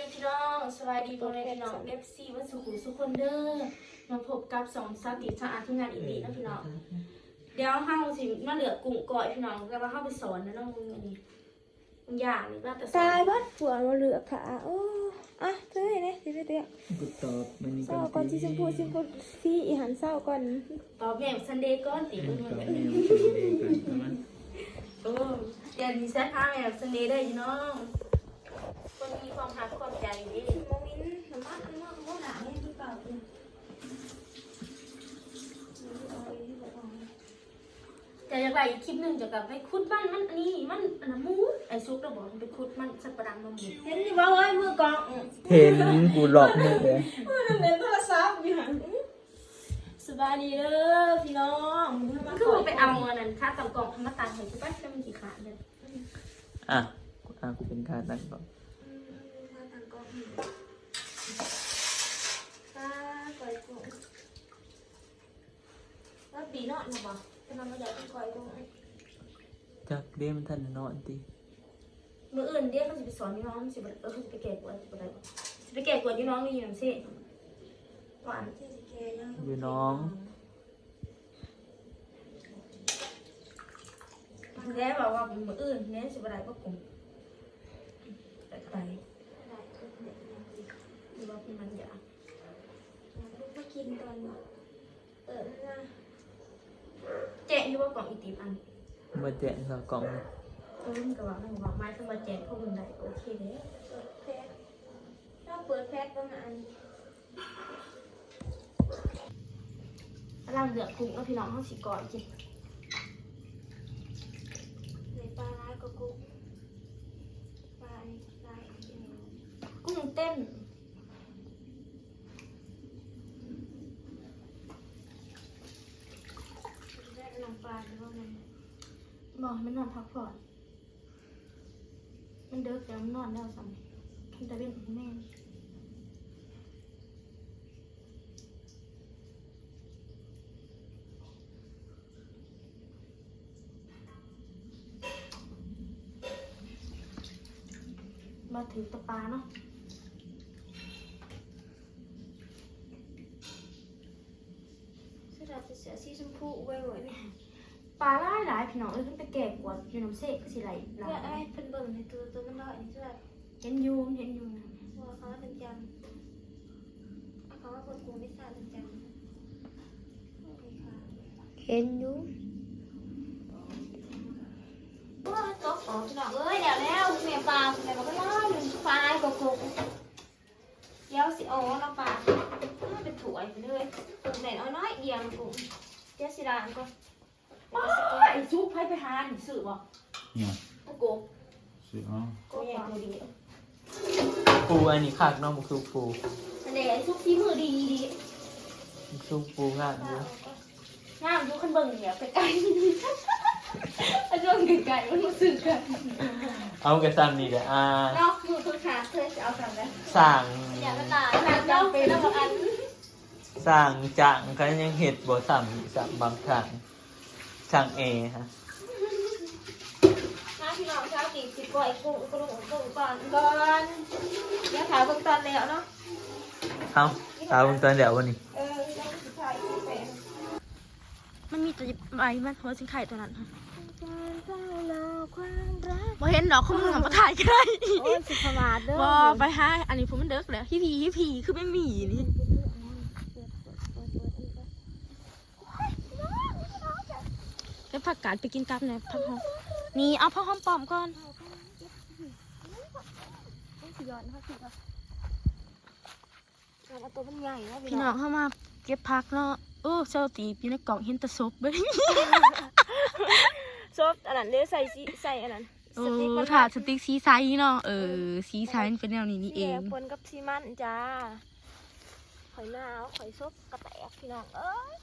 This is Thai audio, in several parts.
ดีพี่น้องสบายดีพ่อแม่พี่น้องเอฟซีวัดสุขุมสุขคนเด้อมาพบกับสองสาวติสะอาดที่งานอีกทีนะพี่น้องเดี๋ยวเฮาสิมาเหลือกุ้งก่อยพี่น้องแล้วว่าเฮาไปสอนนะน้องมึงอันนี้มึงอย่างนี่ว่าแต่สอตายนบัดผัวเราเหลือกขาโอ้อะเธอเห็นไหมสิเตี้ยกูตอบมันนี่เศร้าก่อนที่ชมพูชมพูที่อีหันเศร้าก่อนตอบแม่ซันเดย์ก่อนติตมึองบมึงแมแบบวนี้ตัวเด็กกันประมาณเออเดี๋ยวนี้แซ่บผ้าแม่ซันเดย์ได้พี่น้อง คนมีความรักความใจดีโมมินน้ำมันอันนั้นโมหนาเนี่ยที่เปล่าเองจะอยากไปอีกคลิปหนึงจะกลับไปคุดมันมันอันนี้มันอันนั้นหมูไอ้ซุกเราบอกมันไปคุดมันสักประดังมาหมูเห็นอยู่ว่าเอ้ยมือกองเห็นกูหลอกมึงเลยมือเล่นโทรศัพท์อยู่หันสบายดีเด้อพี่น้องมือมัมานคือว่าไปเอาอันนั้นค่าตำกล่องธรรมตาลเห็นใช่ปะแล้วมันกี่ขาดเลยอะกูอะกูเป็นการตั้งก่อน มาต่างกองตาก่อยกุ้ง แล้ว ปีนอนนะบอกจะนอนมาใหญ่เป็นคอยตรงนั้นจักเรียนมันทันได้นอนตีมืออื่นเดี๋ยวเขาจะไปสอนพี่น้องมันสิบเออเขาจะไปแก่กวนจะไปอะไรจะไปแก่กวนพี่น้องนี่อย่างเช่นหวานที่สิแกยังอยู่น้องแล้วบอกว่ามืออื่นเน้นสิบอะไรก็กลุ่มไปไปหรือว่าเป็นมันอยากมากินตอนเปิดหน้า แจ้งที่ว่ากล่องอีตีพันมาแจกข้าวกล่องเออมันก็ว่ามันบอกไม้ขึ้นมาแจ้งพวกมึงได้โอเคเด้เปิดแพ็คถ้าเปิดแพ็คประมาณร่างเดือดกุ้งแล้วพี่น้องเขาสิก่อนจิในปลาร้ายก็กุ้งปลาอันนี้ปลาอันนี้กุ้งเต้น ได้ลงปลาหรือว่ามัน บอกให้มันนอนพักผ่อน มันเดิกแล้วมันนอนแล้วซ้ำมันจะเป็นของแม่มาถือตะปาเนาะ เสื้อดำเสื้อสีชมพูไว้ไว้เนี่ย ปลาหลายหลายพี่น้องเอ้ยขึ้นไปแก่กว่าอยู่น้ำเสกก็สิไหลหลาเสื้อยไอ้เป็นเบิ่งในตัวตัวมันน้อยนี่เสื้อเห็นอยูเห็นอยูนะตัวเขาเป็นจันเอาเขาว่าคนกูไม่ทราบเป็นจันเห็นอยู่โอ้ยตกออกพี่น้องเอ้ยเดี๋ยวแล้วแม่ปลาแม่บอกว่าน้อยหนึ่งปลาไอ้กบกบเดี๋ยวสิโอ้เราปลาเป็นถั่วไปเลยตุ่มแหนเอาน้อยเดียวนะกูเดี๋ยวสิดานก่ อนโอ้ยไอ้ซุปให้ไปหาหนังสือบ่เนี่ยโอ้โกสิอ๋อโกใหญ่ตัวเดียวปูอันนี้ขากเน้องมันคือปูอันเดียวไอ้ซุปที่มือดีดีมันคือปูงานอยู่งามดูขันเบิ่งเนี่ยไปไกลไอ้ช่วงไกลๆมันรู้สึกกันเอากระซันนี่เด้ออ่านอกมือคือขาเธอจะเอาสั่งกันสั่งอยากกระต่ายขาเจ้าเป็นแล้วอันสั่งจังก็ยังเห็ดบ่ซ้ำซ้ำบางครั้ง สั่งเอฮะมาพี่น้องเช้ากี่สิบก่อยกุ้งกุ้งกุ้งก่อนก่อนเดี๋ยวถามเบิ่งตอนแล้วเนาะเอาเอาตอนเดี๋ยววันนี้เออต้องสุดท้ายที่เป็นมันมีตัวใบมันหัวสิงไข่ตัวนั้นค่ะการเฝ้ารอความรักบ่เห็นดอกเขามึงทำมาถ่ายกันได้โอ้ยสิพมาเด้อบ่ไปหาอันนี้ผมมันเด็กแล้วพี่พีพี่พีคือไม่มีนี่ แล้วผักกาดไปกินกับเนี่ยผักหอมนี่เอาผักหอมปลอมก่อนสิย้อนเขาสิว่าเอาตัวมันใหญ่นะพี่พี่น้น้อองงเข้ามาเก็บผักเนาะโอ้เซลตีบอยู่ในกล่องเห็นแตะซบเบ้ยซบอันนั้นเด้ใส่สีใส่อันนั้นโอ้สติ๊กมันถาดสติ๊กสีไซส์เนาะเออสีไซส์มันเป็นแนวนี้นี่เองปนกับซีมันจ้าหอยนาวหอยซบกระแตกพี่น้องเอ้ย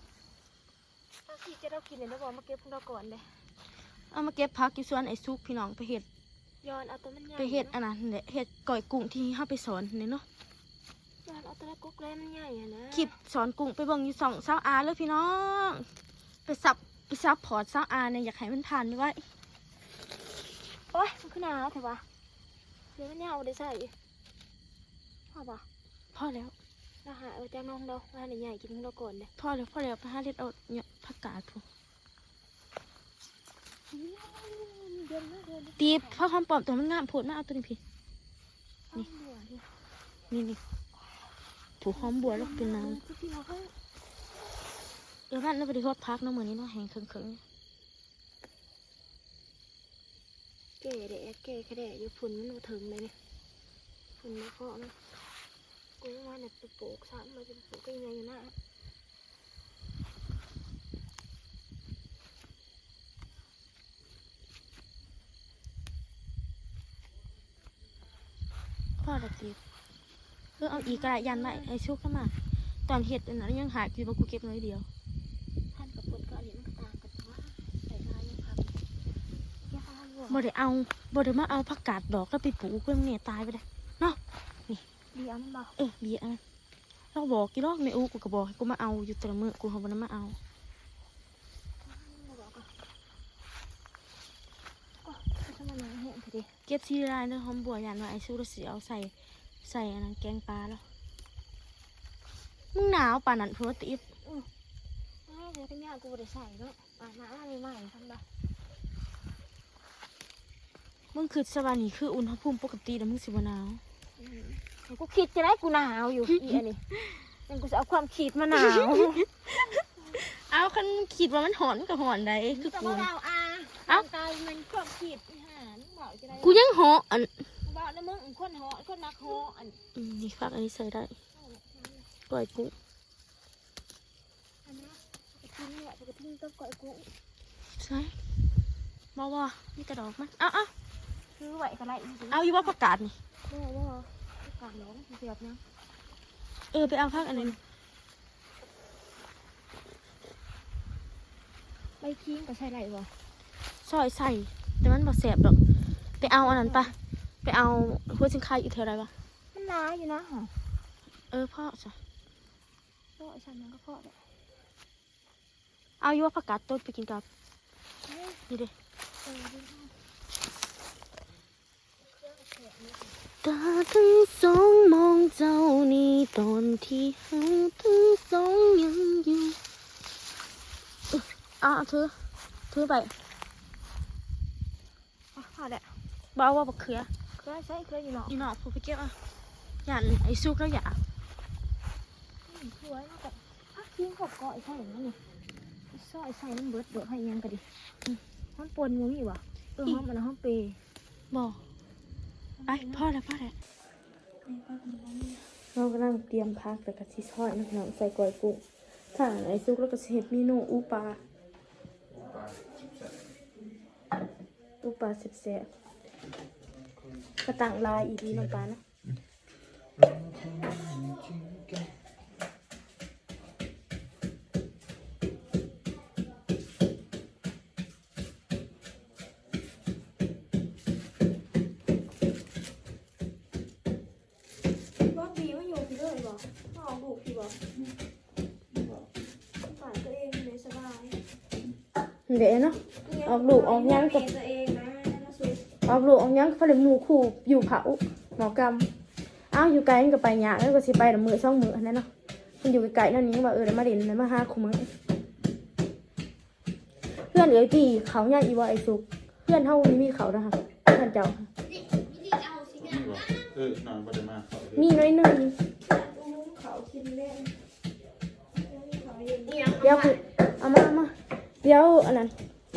ถ้าพี่จะเรากินเนี่ยเราบอกมาเก็บพวกเราก่อนเลยเอามาเก็บผักอยู่ส่วนไอ้ซุกพี่น้องไปเห็ดย้อนเอาตัวมันใหญ่ไปเห็ดอันนั้นแหละเห็ดก่อยกุ้งที่เฮาไปสอนเนี่ยเนาะย้อนเอาตัวกุ๊กแล้มันใหญ่อะนะคลิปสอนกุ้งไปเบิ่งอยู่สองเสาอาเลยพี่น้อง ไปซับไปซับพอร์ตสาอาเนี่ยอยากให้มันทันด้วยโอ้ยมันขึ้นหนาวเถอะวะเดี๋ยวมันยาวได้ใส่พ่อบ่พ่อแล้ว เราหาเอาจากน้องเราว่าในใหญ่กินของเราก่อนเลยพ่อแล้วพ่อแล้วไปหาเล็ดเอาเนี่ยผักกาดพูตีพ่อหอมปอมตัวมันงามโผล่มาเอาตัวนี้พี่นี่นี่นี่ผูหอมบัวแล้วเป็นน้ำเดี๋ยวบ้านเราไปดูทอดพักเน้องเหมือนนี้เนาะแห้งเคิงเก๋เด็กเก๋แค่เด็กอยู่ฝุ่นมันมาถึงเลยเนี่ยฝุ่นมาเพาะนะ กูว่าเนี่ยไปปลูกสามมาจะปลูกก็ยังไงอยู่นะๆพ่อละตีเออเอาอีกกระยันไว้ไอ้ชุกเข้ามา ตอนเห็ดอันนั้นยังหายอยู่บ่กูเก็บน้อยเดียวท่านกับคนก็อันนี้มันก็ต่างกันว่าใส่ลายยังครับแค่ท่านบอกบ่ได้เอาบ่ได้มาเอาผักกาดดอกแล้วไปปลูกเพื่อนเนี่ยตายไปเลย ดีอะมันบอกเออเบียร์อันนั้นเราบอกกี่รอบไม่อู้กูก็บอกให้กูมาเอาอยู่แต่ละมื้อกูเขาบ่ได้มาเอามันบอกก็ก็ถ้ามันมาเห็นพอดีเก็บซีรายเนื้อหอมบัวยันว่าไอ้สู้เราสิเอาใส่ใส่อันนั้นแกงปลาแล้วมึงหนาวป่านนั้นเพื่อติบไม่เดี๋ยวเป็นยากูบ่ได้ใส่เนาะอะมาอ่านใหม่ๆทำได้มึงคือสวานี่คืออุณหภูมิปกติแล้วมึงสิบ่หนาว กูคิดจะได้กูหนาวอยู่อีอันนี้ยังกูจะเอาความคิดมาหนาว เอาคันคิดว่ามันหอนมันก็หอนได้คือจะกูมาเราอาเอ้า ตายมันความคิดอีหานบอกจะได้กูยังหออันบอกนะมึงคนหอคนนักหออันอืมนี่ฟักอันนี้ใส่ได้ก่อยกูอันนี้ไปทิ้งเนี่ยไปทิ้งต้นก่อยกูใช่บ่ว่ามีแต่ดอกมันเอาเอาซื้อไว้ก็ไรอีกเอาอยู่ว่าผักกาดนี่บ่บ่ กาดน้องเสียบนะเออไปเอาพักอันนั้นใบคิงก็ใช่ไรบ่ซอยใส่แต่มันบ่แสบดอก ไปเอาอันนั้นปะไปเอาหัวสิงคายอยู่แถวไรปะมันร้ายอยู่นะหอเออพ่อจ้ะก็ไอ้ฉันมันก็พอแล้วเอาอยู่ว่าผักกาดต้นไปกินกับนี่เด้ เออดู ตาทั้งสองมองเจ้านี่ตอนที่เฮาทั้งสองยังอยู่ออเอาเอาถือถือไปอะพอแล้วบ่เอาว่าบักเขือเคยใช้เคยอยู่เนาะอีหนอกผู้ไปเก็บอะหยันไอ้ซุกแล้วอย่าสวยมากแบบพักทิ้งขอบเกาะไอ้ใช่อย่างนั้นนี่ซอยใส่มันเบิดเบิดให้ยังก็ดิห้องปนมึงอีกวะเออห้องมันห้องเปย์บอก ไปพ่อแล้วพ่อแล้วเรากำลังเตรียมพักแต่กะทิทอยน้ำใส่กล้วยกุ้งถ้าไอซุกแล้วก็เห็ดเมนูอูปลาอูปลาเสียบๆกระตังลายอีดีน้ำปลานะ ออกลูกออกยังกับตัวเองนะนะสุดออกลูกออกยังเขาเลยหมู่คู่อยู่เผาหมอกรรมอ้าวอยู่ไกลมันก็ไปยากแล้วก็สิไปแต่มือช่องมืออันนั้นเนาะมันอยู่ไกลๆนั่นนี่ว่าเออแล้วมาเด่นแล้วมาหาคู่มือเพื่อนเอ๋ยพี่เขาใหญ่อีว่าไอ้สุก เพื่อนเท่านี้มีเขานะคะเพื่อนเจ้าเออนอนบ่ได้มาเขาเลยมีน้อยหนึ่งเดี๋ยวคือเอามาเอามาเดี๋ยวอันนั้น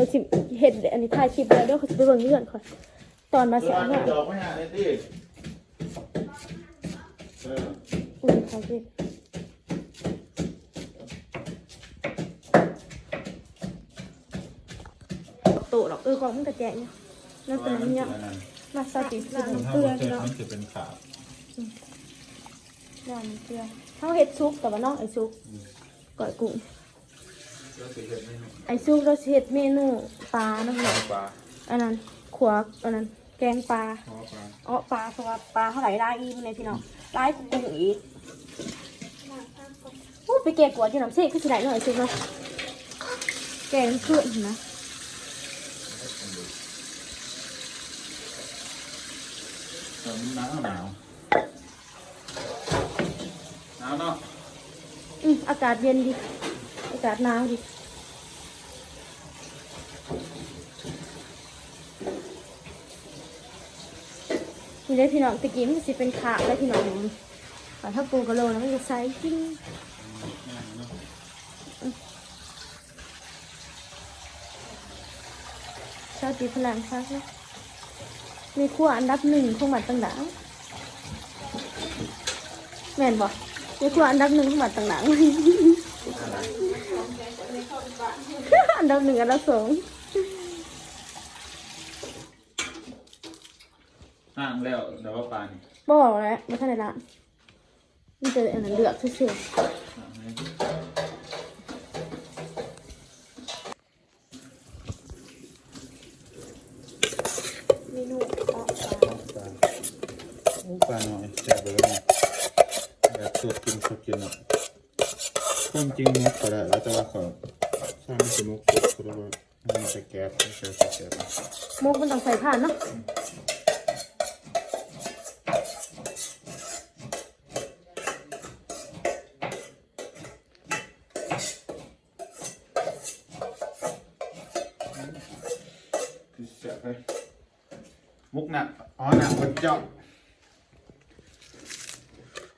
เราสิเห็ดอันนี้ถ่ายคลิปแล้วเดี๋ยวเขาจะไปเบิ่งเงื่อนก่อนตอนมาเอเสียอเนี่ยจอกไม่หาเลยดิเอออุ้ยเขาเห็ดโตหรอกเออกล่องมันกระแจเนี่ยนั่นเป็นอันเนี่ยมาซาติสมันเกลือเจอเนาะมันจะเป็นขาวน้ำเกลือเขาเห็ดซุปแต่ว่าน้องไอ้ซุปก่อยกุ้ง ก็สิเห็นไม่หนุ่มไอ้ซุปเราสิเห็ดเมนูปลาน้ำหนักปลาอันนั้นขวบอันนั้นแกงปลาเพราะว่าปลาอ๋อปลาเพราะว่าปลาเท่าไหร่ได้อีมันเลยพี่น้องได้กุ้งอีกพูดไปแกงกวดอยู่น้ำเสกคือสิได้หน่อยซุปเนาะแกงเพื่อนนะเออมันหนาวหนาวเอาเนาะ อืมอากาศเย็นดิอา กาศหนาวดินี่เลยพี่น้องตะกี้มันสิเป็นขาแล้พี่น้องแต่ถ้าปูกระโลกแล้วมันจะใสจริงชาตีพลังคักเนะในขั้วอันดับหนึ่งของหมัดต่างๆแม่นบ่ในขั้วอันดับหนึ่งของหมัดต่างๆ อันดับหนึ่งอันดับสองห่างแล้วเดี๋ยวว่าปลานี่บอกแล้วไม่ทันได้ละมันจะอันนั้นเลือกเฉยห่างเลยๆเมนูออกปลาปลาโอ้ปลาหน่อยแซ่บเลยนะแบบสดกินสดกินอะความจริงมุกก็ได้แล้วแต่ว่าเขา สร้างเป็นมุกสดเพราะว่ามันจะแก๊สไม่ใช่ใส่แก๊สมกมันต้องใส่ผ่านเนาะมุกหนักอ๋อหนักมันเจาะ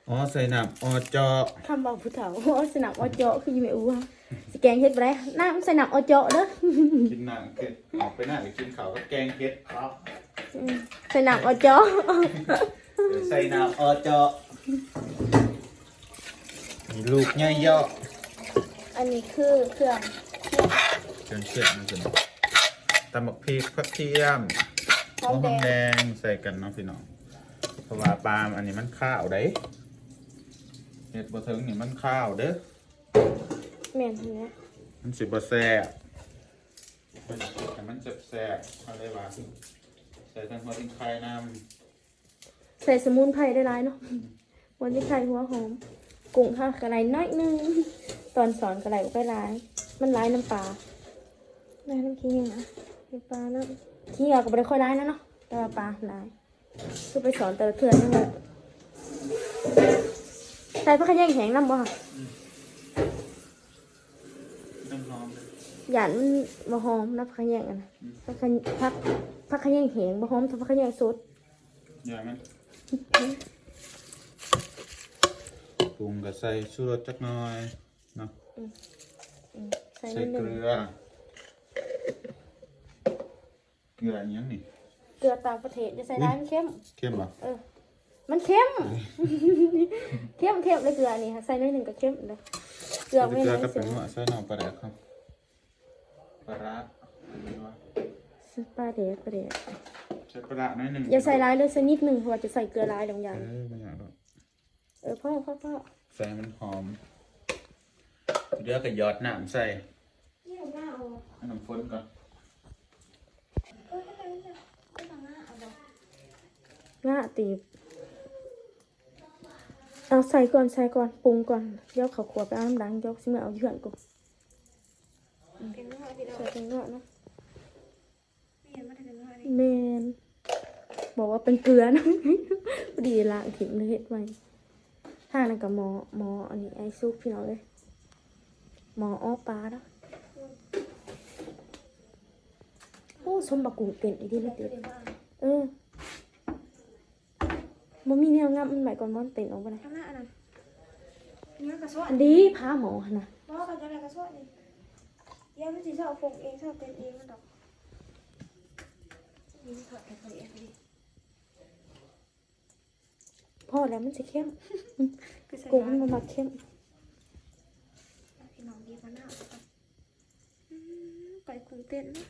อ๋อใส่หนักอ๋อเจาะคำบอกผู้เฒ่าว่าสนับออเจาะคือยังไม่อู้ฮะ สแกงเฮ็ดไปได้น้ำใส่หนักออเจาะเด้อกินหนังเกิดออกไปหน้าหรือกินข้าวก็แกงเก็ดครับอืมใส่หนักออเจาะเดี๋ยวใส่น้ำออเจาะมีลูกย่อยเยาะอันนี้คือเครื่องเครื่องเคียงนะจ๊ะตำบักพริกกระเทียมหอมหอมแดแดงงใส่กันเนาะพี่น้องเพราะว่าปลาอันนี้มันข้าวเด้เห็ดบะเทิงนี่มันข้าวเด้อ แม่นทีนี้มันสิบะแซ่บเป็นแต่มันแซ่บแซ่บๆอะไรวะใส่ทั้งหัวทิ้งไข่น้ใส่สมุนไพรได้หลายเนาะวันที่ไข่หัวหอมกุ้งค่ะกระไรน้อยหนึงตอนสอนกระไรก็ไปหลาย มันหลายน้ำปลาหลายน้ำขี้เหงาน้ำปลาน้ำขี้เหงาก็ไม่ได้ค่อยร้ายนะเนาะแต่ว่าปลาหลายคือไปสอนแต่ละเทือนนั่นแหละใส่พักขยงแห้งน้ำบ่ค่ะำน้ำหอมเลย หยานมันบ่หอมนะพักขยงอะนะพักขยพักพักขยงแห้งบ่หอมแต่พักขยงสดอย่ามันปรุงก็ใส่ชูรสจักหน่อยเนาะใส่ใส่นิดเกนึงลือเกลืออนยังนี่เกลือต่างประเทศจะใส่ร้ายมันเข้ม เข้มเหรอเออ มันเข้ม เข้มเข้มเลยเกลือนี่ค่ะใส่น้อยหนึ่งก็เข้มเลยเกลือใส่ไม่เกลือน้อยก็เสีเป็ยนหัวใส่หน่อปลาแดกครับ ปลาร้าอันนี้วะปลาเด็กปลาเด็กใส่ปลาร้าหน้อยหนึ่งอย่าใส่ร้ายเลยสักนิดหนึ่งเพราะว่าจะใส่เกลือร้ายลงอย่างเออไม่อยากหรอกเออพ่อพ่อพ่อใส่ให้มันหอมเดี๋ยวก็หยอดน้ำใส่นี่หน้าเอาให้น้ำฝนก่อนหน้าตีบเอาใส่ก่อนใส่ก่อนปรุงก่อนยกเขาขวดไปเอาน้ำดังยกสิมาเอาเยื่อนกู เพียงน้อยพี่น้องใส่เป็นเงาะเนาะไม่เห็นว่าจะเป็นน้อยเมนบอกว่าเป็นเกลือนะพอดีล้างถิ่มเลยเฮ็ดไว้ถ้านั่นกับหมอหมออันนี้ไอซุปพี่น้องเลยหมออ้อปลาเนาะโอ้สมบักกุ้งเต็นอีกทีไม่เต็นเออมันมีแนวงับมันหมายก่อนมันเต็นออกไปเลยข้างหน้าอันนั้นเนื้อกระสวอันดีพาหมอหั่นนะบ่กันจะอะไรกระสวนี่เดี๋ยวมันสิชอบปลูกเองชอบเป็นเองมันดอกนี่ถอดแค่ตัวเองดิพ่อแล้วมันจะเข้มคือใส่กุ้งร้ามันนมาเข้มพี่น้องดีกว่าหน้าอืมไก่กุ้งเต้นนะ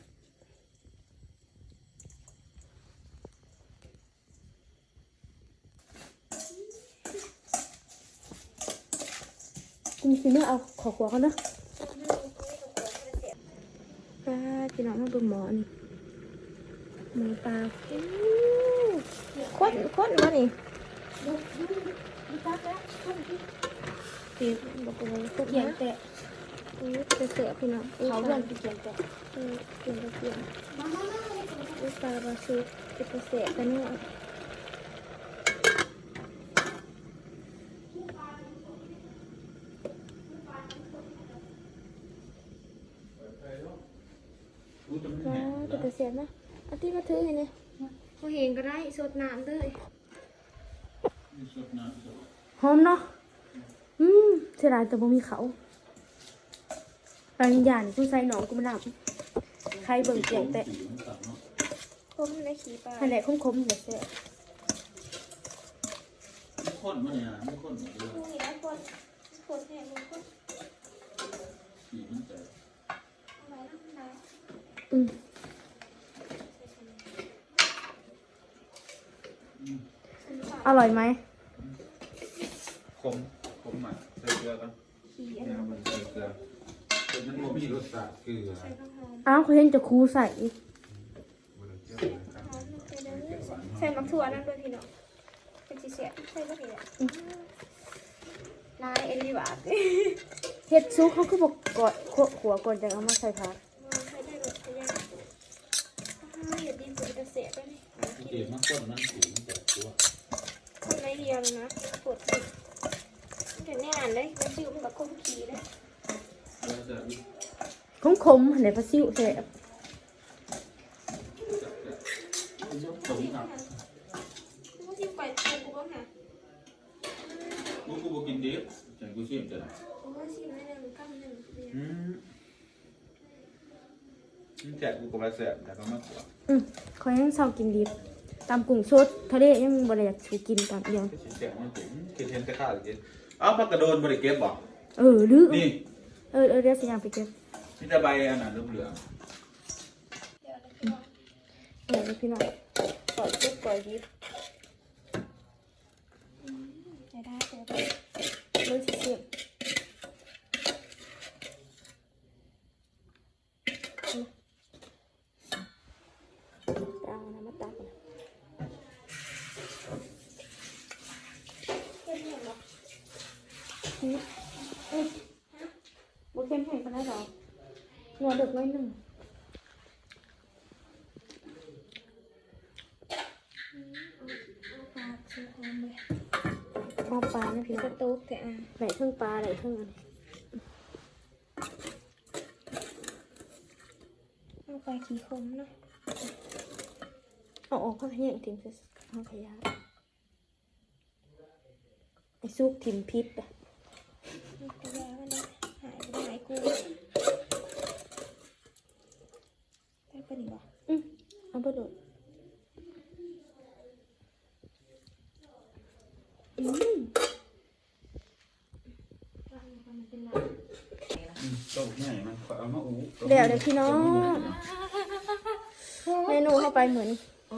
กินซีเนื้อเอาขอขวเขาเนาะ ปลาพี่น้องมาเบิ่งหมอนี่หมูปลาอู้ข้นข้นวะนี่ตีบอกว่าพวกเขียนแตะอู้จะเสียพี่น้องเขาเรื่องที่เขียนแตะเออเขียนตะเขียนอู้ปลาบาซูจะเสียกันเนาะ เสียนะอาทิตย์มา ถือให้เนี่ยบ่เห็นก็ได้สดน้ำเลยสดน้ำสดหอมเนาะอืมเสียดายแต่บ่มีเขาปริญญานี่ผู้ใส่หนองกูมาดับใครเบิ่งเกียงแต่สีมันตัดเนาะคมในขี้ปลาอันไหนคมๆเดี๋ยวเสียไม่ข้นมันเนี่ยไม่ข้นเหมือนเดิมนี่ได้คนคนแห่งคนสีมันแตกไหนไหนอืม อร่อยไหมขมขมหมักใส่เกลือกันเนี่ยมันใส่เกลือเป็นมันบ่มีรสชาติเกลือใส่ข้าวหอมอ้าวเขาเห็นจะครูใส่บ่ได้เกลือเลยครับเกลือหวานใส่มักถั่วนั่นด้วยพี่น้องเป็นสีเสียใส่ก็ดีแหละนายเอลิบาทเฮ็ดซุปเขาก็บอกกอดขัวขัวก่อนจะเอามาใส่ผักใช้ได้แบบยากอย่าดินสุดจะเสียไปนี่เกลือมันข้นมันสีมันแตกตัว คนไม่เดียวเลยนะปวดติดแต่เนี่ยอ่านเลยมันชื่อมันแบบคมขีเลยแล้วจะมีขมขมๆไหนปลาซิวแซ่บขมครับมันชื่อไปตัวกูบ้างค่ะกูกูบ่กินดิบฉันกูชิมจะได้กูว่าชื่อไม่ได้มันกำหนึ่งเดียวอืมมันแจกกูก็มาแสบแต่ก็มากกว่าอืมเขายังเศร้ากินดิบ ตามกุ้งสดทะเลยังบ่ได้อยากสิกินตามเดียวก็สิแจกมันถึงคือเห็นแต่ข้าวกินเอาผักกระโดนบ่ได้เก็บบ่เออหรือนี่เออเออเดี๋ยวสิยังไปเก็บนี่จะใบอันนั้นเหลืองเออพี่น้องปล่อยซุปปล่อยดิบ จะได้จะได้ เลยสิเสียบไปเอาน้ำมาตักก่อน บ่เข้มแข็งปานใดดอกหัวเด็ก น้อยหนึ่งปลาชื่อหอมเลยพอปลานะพี่กระตุกแต่อะไหนเครื่องปลาไหนเครื่องอันนี้เอาไปขี้คมเนาะเอาออกข้างให้ยังทิ้งใส่ข้าขยะไอ้ซุกทิมพิษอะ นี่กูแย่มันเลยหายไปไหนกูได้ปะนี่บ่ อืมเอาไปโดด อืมต้มแม่มันเอามาอูเดี๋ยวเดี๋ยวพี่น้องเมนูเข้าไปเหมือน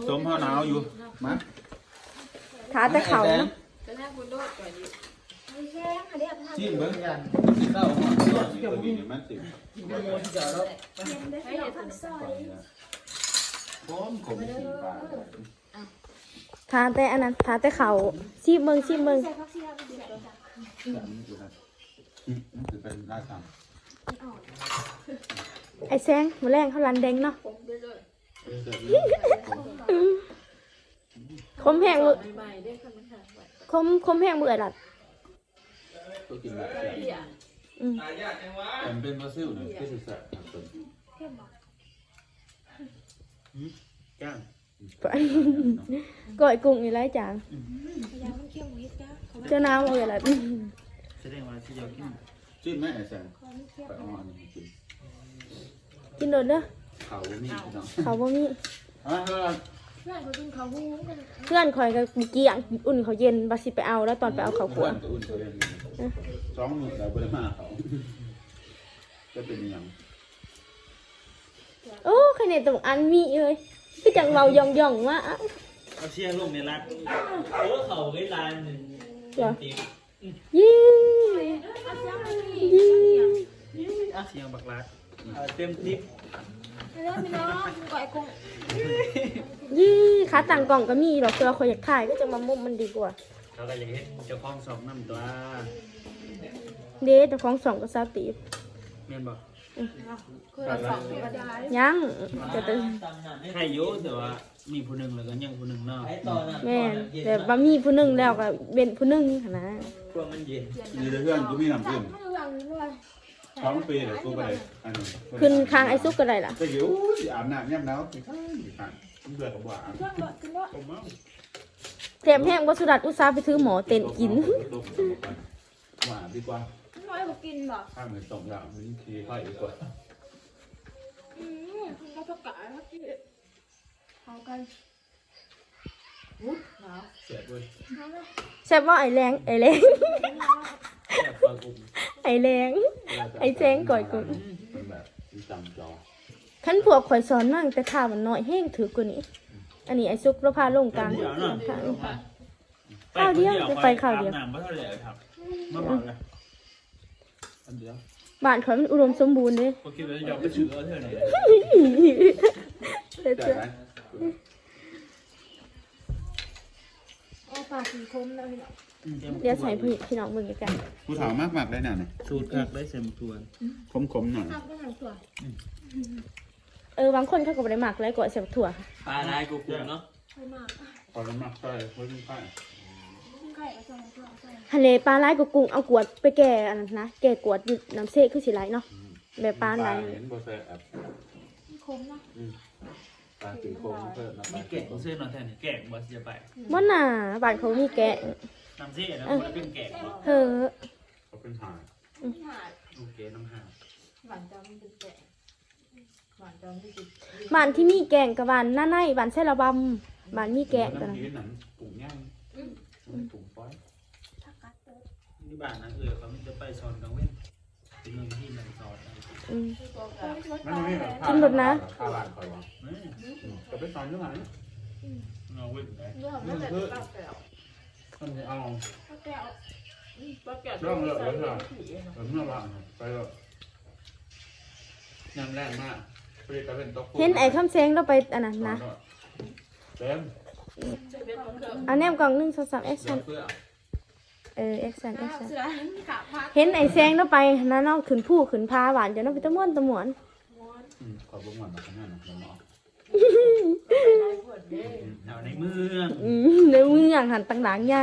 ต้มข้าวหนาวอยู่มาขาแต่เขาเนาะไม่แค่ค่ะเดี๋ยวทำชิมเบิ่งยันสิเข้าหอดก่อนนี่ตัวนี้นี่มันสิเย็นได้ที่เราผักซอยพร้อมขมสีฟ้า ขาแต่อันนั้นขาแต่เขาซีบเมืองซีบเมืองใส่ผักชีลาวไปดีกว่าสันอยู่ครับอืมมันสิเป็นราดสั่งไอ้แซงมาแรงเขารันแดงเนาะเออเดี๋ยวนี้คมแห้งมือคมคมแห้งมืออะไรล่ะก็กินแบบแซ่บอืมแต่มันเป็นบราซิลเนี่ยที่สุดแซ่บครับตัวนี้อืมก้าง ก่อยกุ้งอีไรจางยามันเคี่ยวหมูเฮ็ดจ้าเจ้าน้ำเอาอะไรแสดงว่าที่ยากินจิ้มไหมไอ้แซงเขาไม่เคี่ยวไปเอาอันนี้กินกินโดดเด้อเขาบ่มีเขาบ่มีอะเพื่อนเขากินเขาหูกันเพื่อนคอยกับเมื่อกี้อะอุ่นเขาเย็นบาสิไปเอาแล้วตอนไปเอาเขาขวเพื่อนก็อุ่นตัวเองสองมื้อแล้วบ่ได้มาเขาจะเป็นหยังโอ้ใครในตรงอันมีเลย พี่จังเมายองยองๆว่าเอาเชียร์ลงในรัดโอ้เขาไว้ลานหนึ่งเหรอติ๊บยี่ยี่อะเสียงบักรัดเอาเต็มติ๊บเริ่มพี่น้องก่อยกุ้งยี่ขาต่างกล่องก็มีหรอกเจอคอยอยากถ่ายก็จะมามุมมันดีกว่าเราก็อยากเห็นเจ้าของสองน้ำตัวเดทแต่ของสองก็ซาตีฟแม่นบอก ยังจะเป็นใครอยุ่แต่ว่ามีผู้หนึ่งแล้วก็ยังผู้หนึ่งนาะแม่นแต่บะมีผู้หนึ่งแล้วก็เป็นผู้หนึ่งหั้นนะพวกมันเย็นมีแต่เพื่อนกูมีน้ำจิ้มไม่รู้อย่างนี้ด้วยสองปีเลยกูไปอันนี้ขึ้นคางไอ้ซุกก็ได้ล่ะจะอยู่อาบน้ำย่ำหนาวสิข้างอยู่ข้างเบื่อกับว่าองรถขึ้นรถผมเมาแถมแห้งบ่สุดัดอุตสาห์ไปถือหมอเต้นกิน หว่าดีกว่า น้อยบ่กินบ่ข้างเหมือนสองอย่างมันทีค่อยดีกว่าอืมเราประกาศแล้วที่เอากันวุ้ดหนาวเสียด้วยแซ่บว่าไอ้แรง ไอ้แรงแซ่บปลากุ่มไอ้แรงไอ้แจ้งก่อยกูมันแบบจำจอคันพวกข่อยสอนนั่งแต่ท่ามันน้อยแห้งถือกว่านี้ อันนี้ไอ้ซุกเราพาลงกลางเดี๋ยวหน่อยค่ะข้าวเดียวไปข้าวเดียว น้ำไม่เท่าไหร่ครับมาบอกเลย อันเดียวบ้านข่อยมันอุดมสมบูรณ์เด้พอคิดว่าจะยอมไปชื่อเธอไหนเด้อแต่เจ้าไหมเอาปลาสีคมแล้วพี่น้องเดี๋ยวใส่พี่พี่น้องมึงอีกกันกูถามมากมากได้หน่อยสูตรคักได้เซมทวนคมคมๆหน่อยทำได้หลายตัวเออบางคนเขาก็บ่ได้หมักแล้วก็ใส่ถั่วปลาลายกุ่มเนาะไม่มากพอน้ำหนักใส่ไว้ที่ข้างไข่เอาใส่เอาใส่เอาใส่ ทะเลปลาไหลกับกุ้งเอากวดไปแก่อันนั้นนะแก่กวดอยู่น้ำเสกคือสิไหลเนาะแบบปลาไหลเห็นโบเซ่แอบคมนะปลาสีโคมเพิ่มนะมีแกะเส้นนอนแทนแกะบอสจะไปบ่น่าบ้านเขามีแกะน้ำเส้นนะมันเป็นแกะบอเฮ้อเขาเป็นหางไม่หาดโอเคน้ำห่างหวานจังเป็นแกะหวานจังเป็นบ้านที่มีแกงกับบ้านหน้าในบ้านแซ่ระบำบ้านมีแกงกันน้ำพีหนังปุ่งย่างปุ่งป้อยถ้ากัดเตอร์นี่บ้านนะเออเขาจะไปซอนกังเว้นเป็นเมืองที่มันซอนอืมตัวกันรถมันปลาไม่แล้แบบวข้าวบ้านคอยว่านี่จะไปสอนยังไงเงาเว้นเรื่องไม่แต่ปลาแก้วมันเอาปลาแก้วปลาแก้วเรื่องเลยเรื่องเลยเมื่อวานไปแล้วน้ำแรงมากไปตะเป็นตกเห็นไอ้คำแซงเราไปอันนั้นนะ เต็ม อันแนมกล่องหนึ่งสองสามแอคเสื้ชั่อนเสื้อเออแอคชั่นแอคชั่นเสือขาพักเห็นไอ้แซงเราไปนั่นเนาะขึ้นผู้ขึ้นพาหวานเดี๋ยวเราไปตะม่วนตะหมวนขอบุ้งหวานมาข้างหน้าหน่อยเนาะเอาในเมืองอืมในเมืองหันตังหลังใหญ่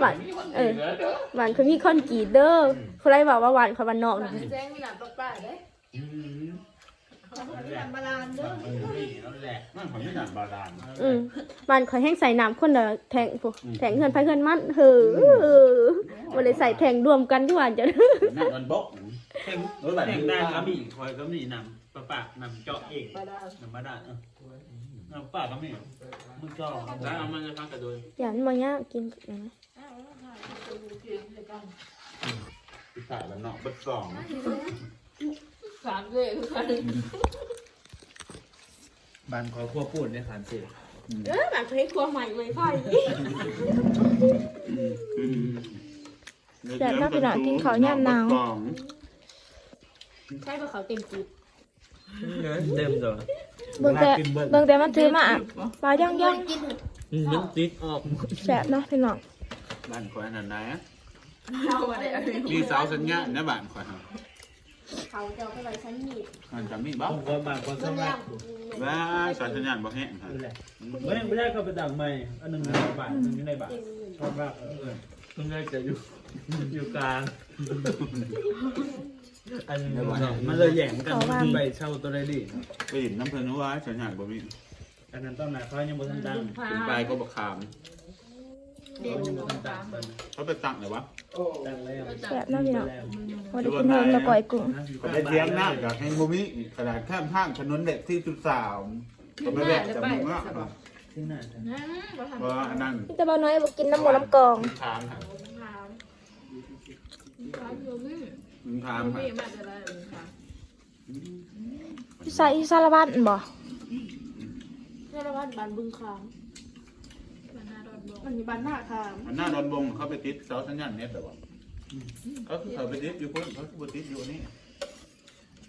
หวานเออหวานเขามีคอนกรีตเด้อใครบอกว่าหวานเขาบ้านนอกนะแจ้งมีหลานปลาป้าเด้ บาลานเด้อมันนี่นั่นแหละนั่นของนี่หนังบาดาลอืมบ้านข่อยแห้งใส่น้ำคนเดียวแทงพวกแทงเงินไปเงินมันเฮ้อวันเลยใส่แทงรวมกันทุกวันจะนั่นมันบกแข่งแข่งได้ก็มีคอยก็มีนำปะปะนำเจาะเองบาลานนำมาได้เออนำปะก็มีมึงเจาะแล้วเอามันจะพักกันโดยอย่างนี้มันยากกินนะอ้าวแล้วค่ะจะดูเพียงเลยกันพิซซ่าแล้วเนาะบัดสอง สามเลยคือกันบ้านขอครัวปูนในขานเสร็จเออแบบให้ครัวใหม่เลยพ่อยแต่ถ้าพี่น้องกินข้าวย่ำหนาว ใช่ปะเขาเต็มจีบเต็มตัวเบิ่งแต่เบิ่งแต่มันถือมาอะปลาย่องย่องยังติดออกแซ่บเนาะพี่น้องบ้านคอยนั่นนะเอาอะไรอะไรมีสาวสัญญาณนะบ้านคอยครับ เขาจะเอาไปไว้ชั้นมีดมันจะมีบ้าผมก็บางคนสมัครว้าสาวสัญญาณบ่แห้งครับนี่แหละไม่ไม่ได้เข้าไปดังใหม่อันหนึ่งในบาทหนึ่งในบาทชอบมากเออเพิ่งได้จะอยู่อยู่กลางอันนี้มันเลยแย่งกันมันไปเช่าตัวได้ดีไปเห็นน้ำเพลินว่าสัญญาณบ่มีอันนั้นต้องนะเขายังบ่ทันดังถึงไปก็บักขาม เขายังบ่ทันดังเขาไปตั้งเลยวะดังแล้วแซ่บเนาะพี่น้องวันนี้กินเฮิงแล้วก่อยกุ้งก็ไปเทียงหน้าอยากให้บ่มีขนาดข้ามทางถนนเด็กที่จุดสาวก็ไม่แวะจะมึงอะที่ไหนนะเราทำเพราะอันนั้นแต่บ่น้อยบ่กินน้ำหมูน้ำกองทางค่ะทามทามอยู่นี่มึงทางค่ะนี่มาจะได้เลยค่ะพี่ใส่สารวัตรบ่เจ้าละวันบานบึงคา มบานหน้าดอนบมันมีบานหน้าคามมันหน้าดอนบงเขาไปติดเสาสัญญาณเน็ตแต่ว่าเขาคือเขาไปติดอยู่พุ่นเขาคือไปติดอยู่นี่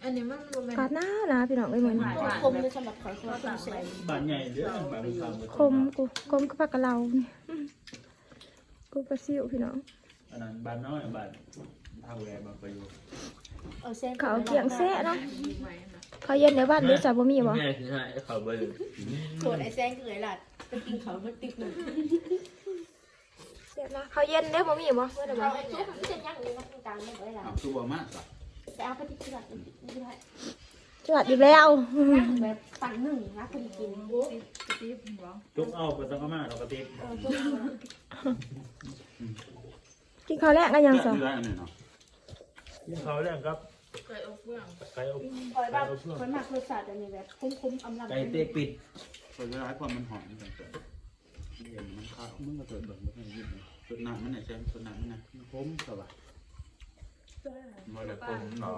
อันนี้มันรวมเป็นกาดหน้านะพี่น้องเอ้ยมื้อนี้คมเลยสำหรับเขาเขาต้องใส่บ้านใหญ่เด้อบ้านคำคมกูคมกับผักกะเหลานี่กูปลาซิวพี่น้องอันนั้นบ้านน้อยบ้านท่าแวบ้านประยุเอาเส้นเขาเกี่ยงแซ่เนาะ เขาเย็นในบ้านหรือจะบ่มีบ่แม่ใช่เขาเบอร์โคตรไอ้แซงคือไอ้หลัดไปกินเขาเพื่อติ๊กหนึ่งเสียบนะเขาเย็นเด้อบ่มีบ่เมื่อใดบ่เอาไอ้ชุบมันจะย่างเลยนะตรงกลางไม่ไหวหรออ้าวคือบ่มากอะแต่เอาไปที่กระดาษไม่ได้จวดอีกแล้วแบบฝั่งหนึ่งนะคนกินจุกเอาไปต้องเอามาเรากระติบเออจุ๊บกินข้าวแรกก็ยังสองเนื้ออันนี้เนาะยิ่งเขาเรื่องครับ ไก่อบเฟืองไก่อบคอยแบบคนมากรสชาติอันนี้แบบคุ้มๆอำลำไก่เตะปิดตัวเวลาความมันหอมนี่กันเย็นมันข้าวมึงก็เกิดแบบไม่ยิบเลยตัวหนามันไหนแซมตัวหนามันไหนผมสบายมาเลยผมหรอ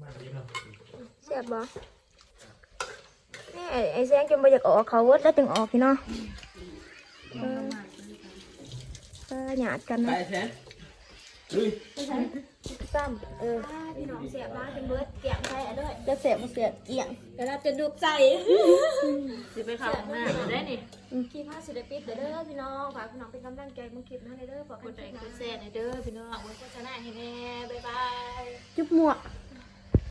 มาดีเนาะเสียบบ่นี่ไอ้ไอ้แซงจนไปอยากออกเขาเวิร์ดแล้วถึงออกพี่เนาะเออเออหยาดกันไปนะแทนลุย ซ้ำเออพี่น้องเสียบมากเป็นเบิร์ดเกี่ยงใส่อะด้วยจะเสียบบ่เสียบเกี่ยงเดี๋ยวเราจะดูใจสิไปขับหน้าได้นี่คลิปห้าสิบปิดเด้อพี่น้องฝากพี่น้องเป็นกำลังใจมึงคลิปนะเด้อฝากกคนดใจไลค์กกดดแชแซ่ร์ในอยเด้อพี่น้องโฆษณาให้แน่บ๊ายบายจุ๊บหมวก